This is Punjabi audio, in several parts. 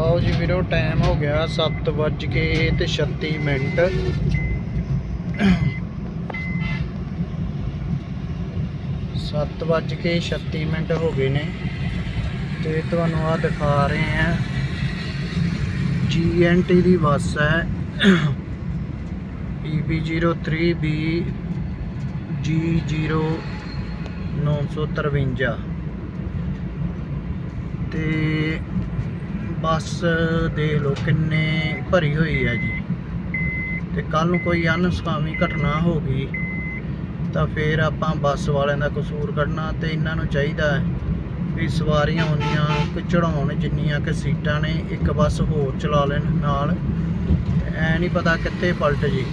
ਲਓ ਜੀ ਵੀਰੋ ਟਾਈਮ ਹੋ ਗਿਆ 7 ਵੱਜ ਕੇ ਤੇ 36 ਮਿੰਟ। ਸੱਤ ਵੱਜ ਕੇ 36 ਮਿੰਟ ਹੋ ਗਏ ਨੇ ਤੇ ਤੁਹਾਨੂੰ ਆ ਦਿਖਾ ਰਹੇ ਆ ਜੀਐਨਟੀ ਦੀ ਬੱਸ ਹੈ। PB03B G0953 ਤੇ ਬੱਸ ਦੇਖ ਲਓ ਕਿੰਨੇ ਭਰੀ ਹੋਈ ਹੈ ਜੀ। ਤੇ ਕੱਲ ਨੂੰ ਕੋਈ ਅਨਸਕਾਮੀ ਘਟਨਾ ਹੋ ਗਈ, ਤਾਂ ਫਿਰ ਆਪਾਂ ਬੱਸ ਵਾਲਿਆਂ ਦਾ ਕਸੂਰ ਕੱਢਣਾ ਤੇ ਇਹਨਾਂ ਨੂੰ ਚਾਹੀਦਾ ਹੈ ਵੀ ਸਵਾਰੀਆਂ ਹੁੰਦੀਆਂ ਕਿ ਚੜਾਉਣ ਜਿੰਨੀਆਂ ਕਿ ਸੀਟਾਂ ਨੇ, ਇੱਕ ਬੱਸ ਹੋਰ ਚਲਾ ਲੈਣ ਨਾਲ। ਐ ਨਹੀਂ ਪਤਾ ਕਿੱਥੇ ਪਲਟ ਜੀ।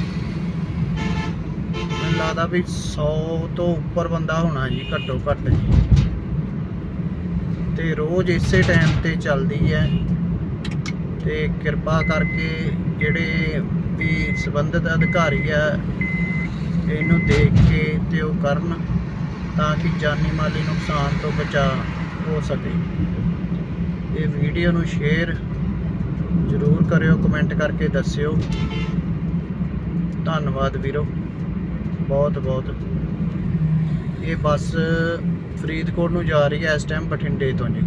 ਮੈਨੂੰ ਲੱਗਦਾ ਵੀ 100 ਤੋਂ ਉੱਪਰ ਬੰਦਾ ਹੋਣਾ ਜੀ, ਘੱਟੋ ਘੱਟ ਜੀ। ਤੇ ਰੋਜ਼ ਇਸੇ ਟਾਈਮ ਤੇ ਚੱਲਦੀ ਹੈ। ਤੇ ਕਿਰਪਾ ਕਰਕੇ ਜਿਹੜੇ ਵੀ ਸੰਬੰਧਿਤ ਅਧਿਕਾਰੀ ਆ, ਇਹਨੂੰ ਦੇਖ ਕੇ ਤੇ ਉਹ ਕਰਨ ਤਾਂ ਕਿ ਜਾਨੀ ਮਾਲੀ ਨੁਕਸਾਨ ਤੋਂ ਬਚਾ ਹੋ ਸਕੇ। ਇਹ ਵੀਡੀਓ ਨੂੰ ਸ਼ੇਅਰ ਜ਼ਰੂਰ ਕਰਿਓ, ਕਮੈਂਟ ਕਰਕੇ ਦੱਸਿਓ। ਧੰਨਵਾਦ ਵੀਰੋ। ਬਹੁਤ ਬਹੁਤ। ਇਹ ਬੱਸ ਫਰੀਦਕੋਟ ਨੂੰ ਜਾ ਰਹੀ ਹੈ ਇਸ ਟਾਈਮ ਬਠਿੰਡੇ ਤੋਂ ਜੀ।